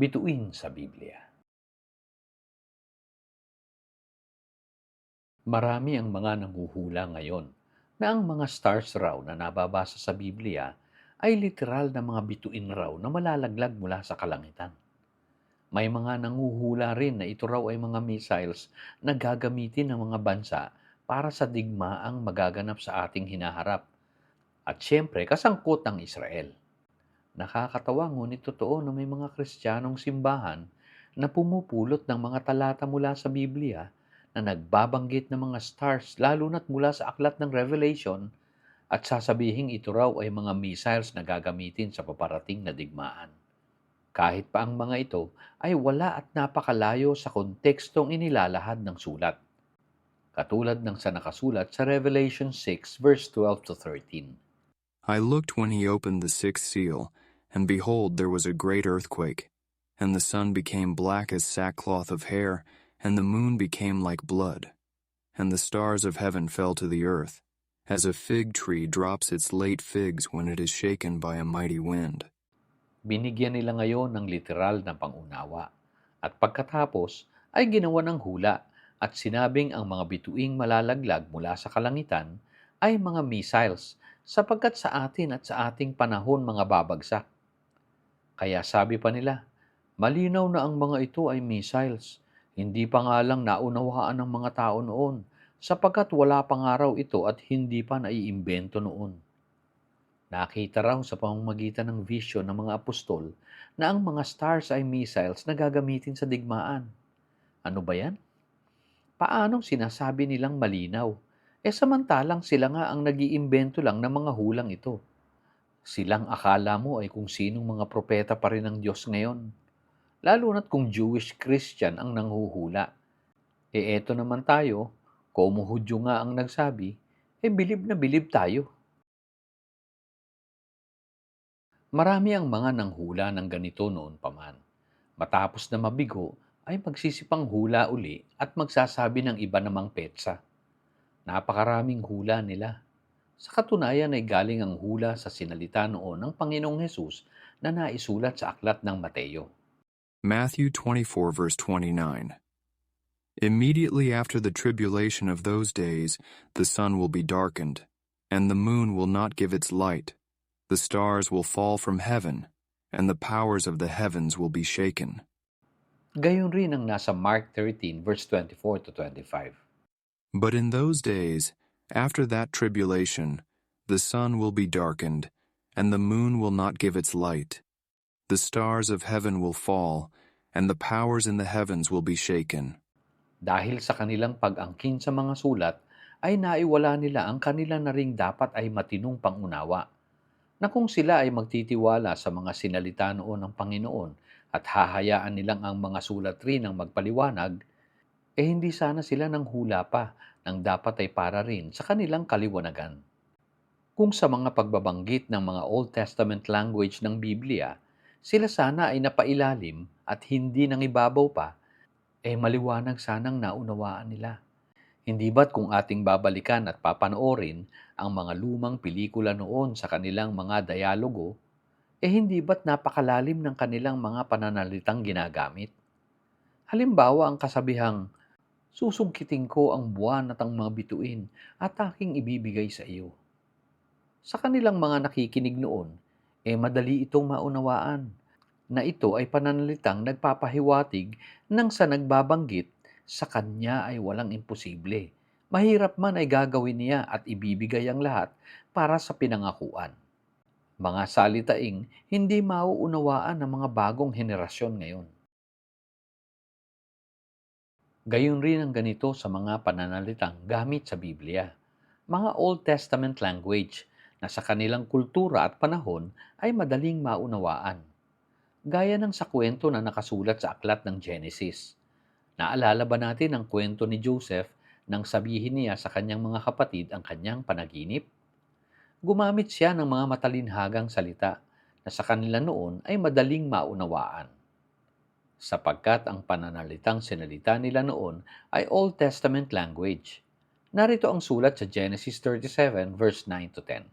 Bituin sa Biblia Marami ang mga nanghuhula ngayon na ang mga stars raw na nababasa sa Biblia ay literal na mga bituin raw na malalaglag mula sa kalangitan. May mga nanguhula rin na ito raw ay mga missiles na gagamitin ng mga bansa para sa digmaang magaganap sa ating hinaharap. At siyempre, kasangkot ang Israel. Nakakatawa ngunit totoo na may mga Kristiyanong simbahan na pumupulot ng mga talata mula sa Biblia na nagbabanggit ng mga stars lalo na't mula sa aklat ng Revelation at sasabihing ito raw ay mga missiles na gagamitin sa paparating na digmaan. Kahit pa ang mga ito ay wala at napakalayo sa kontekstong inilalahad ng sulat. Katulad ng sa nakasulat sa Revelation 6 verse 12 to 13. I looked when he opened the sixth seal, and behold, there was a great earthquake, and the sun became black as sackcloth of hair, and the moon became like blood, and the stars of heaven fell to the earth, as a fig tree drops its late figs when it is shaken by a mighty wind. Binigyan nila ngayon ng literal na pangunawa. At pagkatapos ay ginawa ng hula at sinabing ang mga bituing malalaglag mula sa kalangitan ay mga missiles sapagkat sa atin at sa ating panahon mga babagsak. Kaya sabi pa nila, malinaw na ang mga ito ay missiles. Hindi pa nga lang naunawaan ng mga tao noon sapagkat wala pang araw ito at hindi pa naiimbento noon. Nakita raw sa pamamagitan ng vision ng mga apostol na ang mga stars ay missiles na gagamitin sa digmaan. Ano ba yan? Paanong sinasabi nilang malinaw? E samantalang sila nga ang nag-iimbento lang ng mga hulang ito. Silang akala mo ay kung sinong mga propeta pa rin ng Diyos ngayon. Lalo na't kung Jewish Christian ang nanghuhula. E eto naman tayo, Como Hudyo nga ang nagsabi, eh bilib na bilib tayo. Marami ang mga nanghula ng ganito noon paman. Matapos na mabigo, ay magsisipang hula uli at magsasabi ng iba namang petsa. Napakaraming hula nila. Sa katunayan ay galing ang hula sa sinalita noon ng Panginoong Hesus na naisulat sa aklat ng Mateo. Matthew 24, verse 29. Immediately after the tribulation of those days, the sun will be darkened, and the moon will not give its light. The stars will fall from heaven, and the powers of the heavens will be shaken. Gayon rin ang nasa Mark 13 verse 24 to 25. But in those days, after that tribulation, the sun will be darkened, and the moon will not give its light. The stars of heaven will fall, and the powers in the heavens will be shaken. Dahil sa kanilang pag-angkin sa mga sulat, ay naiwala nila ang kanila na ring dapat ay matinong pangunawa, na kung sila ay magtitiwala sa mga sinalita noon ng Panginoon at hahayaan nilang ang mga sulat rin ang magpaliwanag, eh hindi sana sila nang hula pa nang dapat ay para rin sa kanilang kaliwanagan. Kung sa mga pagbabanggit ng mga Old Testament language ng Biblia, sila sana ay napailalim at hindi nang ibabaw pa, eh maliwanag sanang naunawaan nila. Hindi ba't kung ating babalikan at papanoorin ang mga lumang pelikula noon sa kanilang mga dialogo, eh hindi ba't napakalalim ng kanilang mga pananalitang ginagamit? Halimbawa ang kasabihang, susungkitin ko ang buwan at ang mga bituin at aking ibibigay sa iyo. Sa kanilang mga nakikinig noon, eh madali itong maunawaan na ito ay pananalitang nagpapahiwatig ng sa nagbabanggit sa kanya ay walang imposible. Mahirap man ay gagawin niya at ibibigay ang lahat para sa pinangakuan. Mga salitaing hindi mauunawaan ng mga bagong henerasyon ngayon. Gayon rin ang ganito sa mga pananalitang gamit sa Biblia. Mga Old Testament language na sa kanilang kultura at panahon ay madaling maunawaan gaya ng sa kwento na nakasulat sa aklat ng Genesis. Naalala ba natin ang kwento ni Joseph nang sabihin niya sa kanyang mga kapatid ang kanyang panaginip? Gumamit siya ng mga matalinhagang salita na sa kanila noon ay madaling maunawaan. Sapagkat ang pananalitang sinalita nila noon ay Old Testament language. Narito ang sulat sa Genesis 37 verse 9 to 10.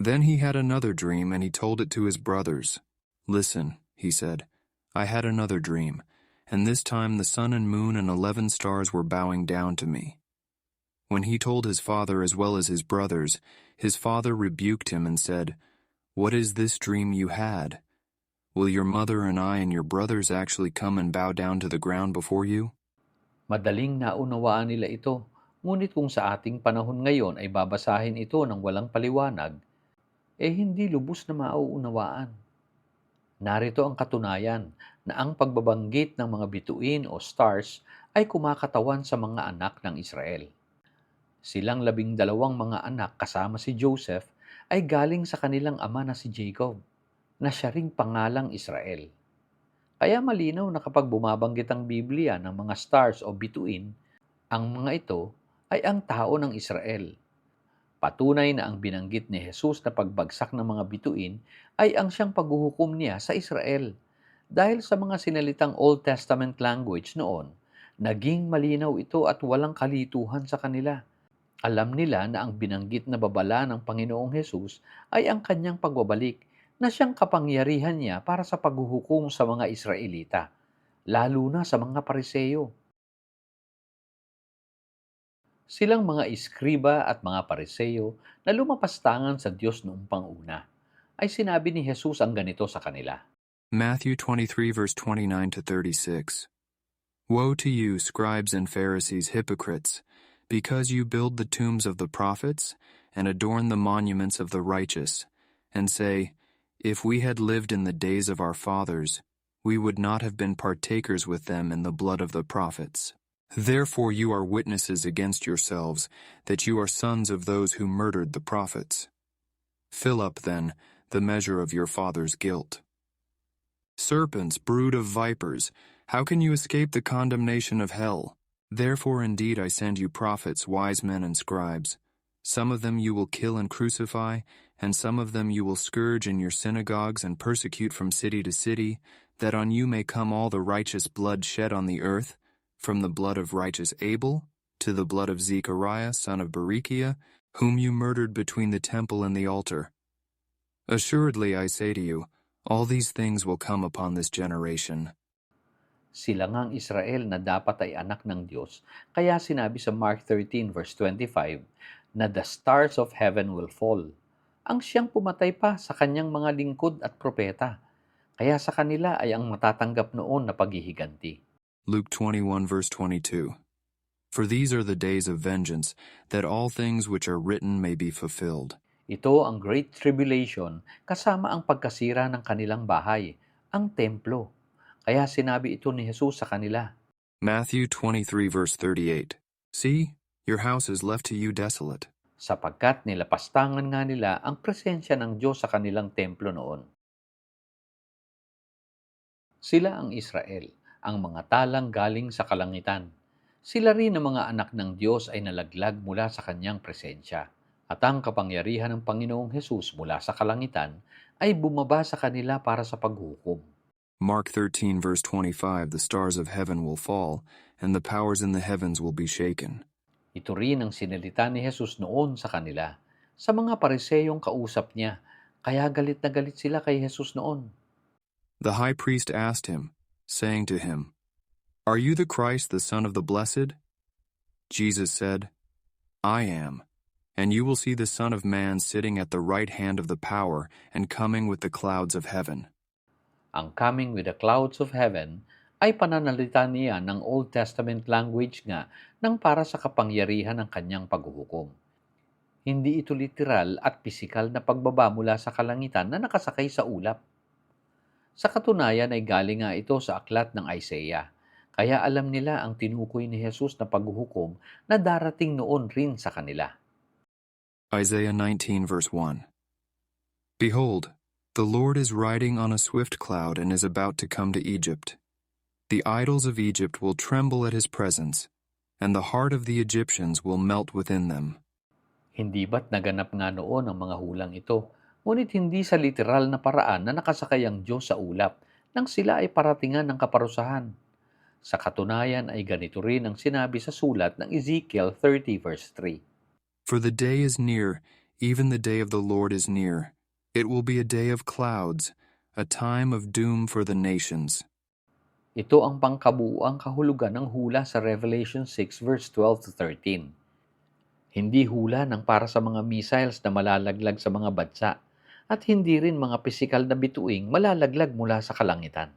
Then he had another dream, and he told it to his brothers. Listen, he said, I had another dream, and this time the sun and moon and eleven stars were bowing down to me. When he told his father as well as his brothers, his father rebuked him and said, What is this dream you had? Will your mother and I and your brothers actually come and bow down to the ground before you? Madaling naunawaan nila ito, ngunit kung sa ating panahon ngayon ay babasahin ito ng walang paliwanag, eh hindi lubos na mauunawaan. Narito ang katunayan na ang pagbabanggit ng mga bituin o stars ay kumakatawan sa mga anak ng Israel. Silang labing dalawang mga anak kasama si Joseph ay galing sa kanilang ama na si Jacob, na siya ring pangalang Israel. Kaya malinaw na kapag bumabanggit ang Biblia ng mga stars o bituin, ang mga ito ay ang tao ng Israel. Patunay na ang binanggit ni Jesus na pagbagsak ng mga bituin ay ang siyang paghuhukom niya sa Israel. Dahil sa mga sinalitang Old Testament language noon, naging malinaw ito at walang kalituhan sa kanila. Alam nila na ang binanggit na babala ng Panginoong Jesus ay ang kanyang pagbabalik na siyang kapangyarihan niya para sa paghuhukom sa mga Israelita, lalo na sa mga pariseyo. Silang mga iskriba at mga pariseyo na lumapastangan sa Diyos noong panguna, ay sinabi ni Jesus ang ganito sa kanila. Matthew 23, verse 29 to 36. Woe to you, scribes and Pharisees, hypocrites, because you build the tombs of the prophets and adorn the monuments of the righteous, and say, If we had lived in the days of our fathers, we would not have been partakers with them in the blood of the prophets. Therefore you are witnesses against yourselves that you are sons of those who murdered the prophets. Fill up, then, the measure of your father's guilt. Serpents, brood of vipers, how can you escape the condemnation of hell? Therefore indeed I send you prophets, wise men, and scribes. Some of them you will kill and crucify, and some of them you will scourge in your synagogues and persecute from city to city, that on you may come all the righteous blood shed on the earth, from the blood of righteous Abel to the blood of Zechariah son of Berechiah, whom you murdered between the temple and the altar. Assuredly I say to you, all these things will come upon this generation. Sila ngang Israel na dapat ay anak ng Diyos, kaya sinabi sa Mark 13 verse 25 na the stars of heaven will fall. Ang siyang pumatay pa sa kanyang mga lingkod at propeta. Kaya sa kanila ay ang matatanggap noon na paghihiganti. Luke 21 verse 22. For these are the days of vengeance, that all things which are written may be fulfilled. Ito ang Great Tribulation kasama ang pagkasira ng kanilang bahay, ang templo. Kaya sinabi ito ni Jesus sa kanila. Matthew 23 verse 38. See, your house is left to you desolate. Sapagkat nilapastangan nga nila ang presensya ng Diyos sa kanilang templo noon. Sila ang Israel, ang mga talang galing sa kalangitan. Sila rin ang mga anak ng Diyos ay nalaglag mula sa kanyang presensya. At ang kapangyarihan ng Panginoong Hesus mula sa kalangitan ay bumaba sa kanila para sa paghukom. Mark 13 verse 25. The stars of heaven will fall, and the powers in the heavens will be shaken. Ito rin ang sinalita ni Jesus noon sa kanila, sa mga pariseyong kausap niya, kaya galit na galit sila kay Jesus noon. The high priest asked him, saying to him, Are you the Christ, the Son of the Blessed? Jesus said, I am. And you will see the Son of Man sitting at the right hand of the power and coming with the clouds of heaven. Ang coming with the clouds of heaven ay pananalita niya ng Old Testament language nga ng para sa kapangyarihan ng kanyang paghuhukom. Hindi ito literal at pisikal na pagbaba mula sa kalangitan na nakasakay sa ulap. Sa katunayan ay galing nga ito sa aklat ng Isaiah, kaya alam nila ang tinukoy ni Jesus na paghuhukom na darating noon rin sa kanila. Isaiah 19 verse 1. Behold, the Lord is riding on a swift cloud and is about to come to Egypt. The idols of Egypt will tremble at his presence, and the heart of the Egyptians will melt within them. Hindi ba't naganap nga noon ang mga hulang ito, ngunit hindi sa literal na paraan na nakasakay ang Diyos sa ulap nang sila ay paratingan ng kaparusahan. Sa katunayan ay ganito rin ang sinabi sa sulat ng Ezekiel 30 verse 3. For the day is near, even the day of the Lord is near. It will be a day of clouds, a time of doom for the nations. Ito ang pangkabuuang kahulugan ng hula sa Revelation 6 verse 12 to 13. Hindi hula ng para sa mga missiles na malalaglag sa mga bansa at hindi rin mga pisikal na bituing malalaglag mula sa kalangitan.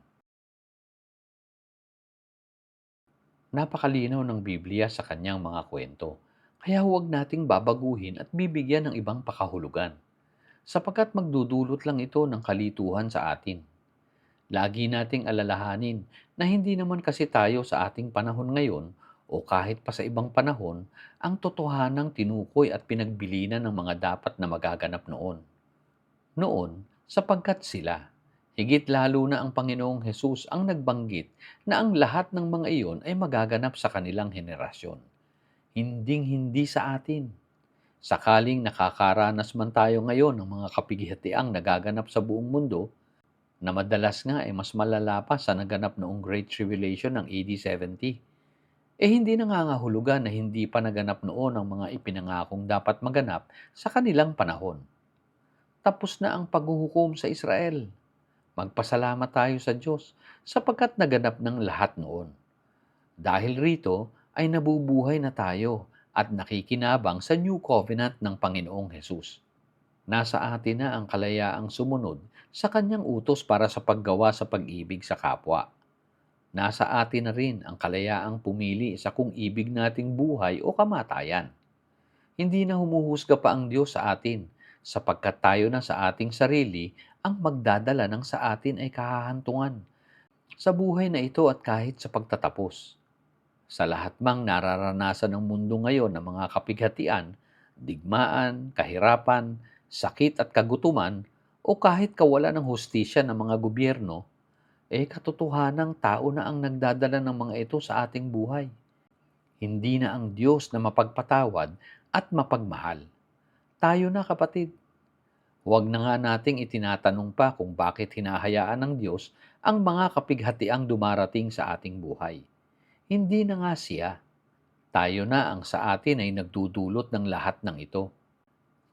Napakalinaw ng Biblia sa kanyang mga kwento, kaya huwag nating babaguhin at bibigyan ng ibang pakahulugan, sapagkat magdudulot lang ito ng kalituhan sa atin. Lagi nating alalahanin na hindi naman kasi tayo sa ating panahon ngayon o kahit pa sa ibang panahon ang totohanang tinukoy at pinagbilinan ng mga dapat na magaganap noon. Noon, sapagkat sila, higit lalo na ang Panginoong Hesus ang nagbanggit na ang lahat ng mga iyon ay magaganap sa kanilang henerasyon. Hinding-hindi sa atin. Sakaling nakakaranas man tayo ngayon ng mga kapighatiang nagaganap sa buong mundo, na madalas nga ay mas malala pa sa naganap noong Great Tribulation ng AD 70. Eh hindi nangangahulugan na hindi pa naganap noon ang mga ipinangakong dapat maganap sa kanilang panahon. Tapos na ang paghuhukom sa Israel. Magpasalamat tayo sa Diyos sapagkat naganap ng lahat noon. Dahil rito ay nabubuhay na tayo at nakikinabang sa New Covenant ng Panginoong Hesus. Nasa atin na ang kalayaang sumunod sa kanyang utos para sa paggawa sa pag-ibig sa kapwa. Nasa atin na rin ang kalayaang pumili sa kung ibig nating buhay o kamatayan. Hindi na humuhusga pa ang Diyos sa atin sapagkat tayo na sa ating sarili ang magdadala ng sa atin ay kahahantungan sa buhay na ito at kahit sa pagtatapos. Sa lahat mang nararanasan ng mundo ngayon ng mga kapighatian, digmaan, kahirapan, sakit at kagutuman, o kahit kawalan ng hustisya ng mga gobyerno, eh katotohanang tao na ang nagdadala ng mga ito sa ating buhay. Hindi na ang Diyos na mapagpatawad at mapagmahal. Tayo na kapatid. Huwag na nga nating itinatanong pa kung bakit hinahayaan ng Diyos ang mga kapighatiang dumarating sa ating buhay. Hindi na nga siya. Tayo na ang sa atin ay nagdudulot ng lahat ng ito.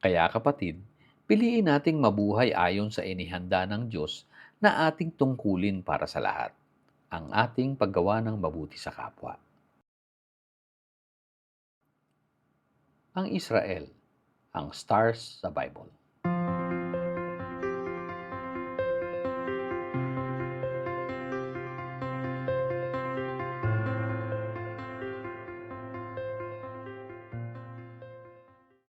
Kaya kapatid, piliin nating mabuhay ayon sa inihanda ng Diyos na ating tungkulin para sa lahat, ang ating paggawa ng mabuti sa kapwa. Ang Israel, ang stars sa Bible.